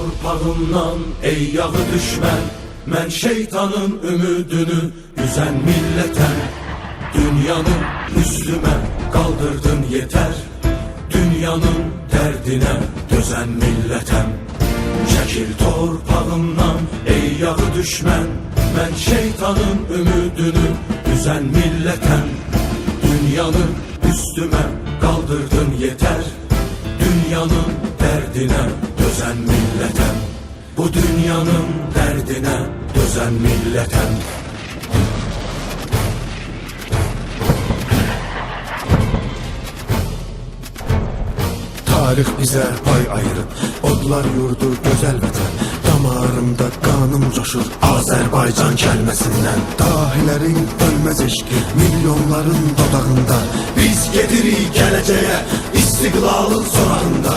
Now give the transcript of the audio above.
torpağımdan ey yağı düşmən Mən şeytanın ümidini üzən millətəm Dünyanı üstümə qaldırdın yeter Dünyanın dərdinə dözən millətəm Çəkil torpağımdan ey yağı düşmən Mən şeytanın ümidini üzən millətəm Dünyanı üstümə qaldırdın yeter Dünyanın dərdinə dözən millətəm Bu dünyanın dərdinə dözən millətəm Tarix bizə pay ayırıb Odlar yurdu gözəl vətən Damarımda qanım coşur Azərbaycan kəlməsindən Dahilərin ölməz eşqi Milyonların dodağında. Biz gedirik gələcəyə İstiqlalın sorağında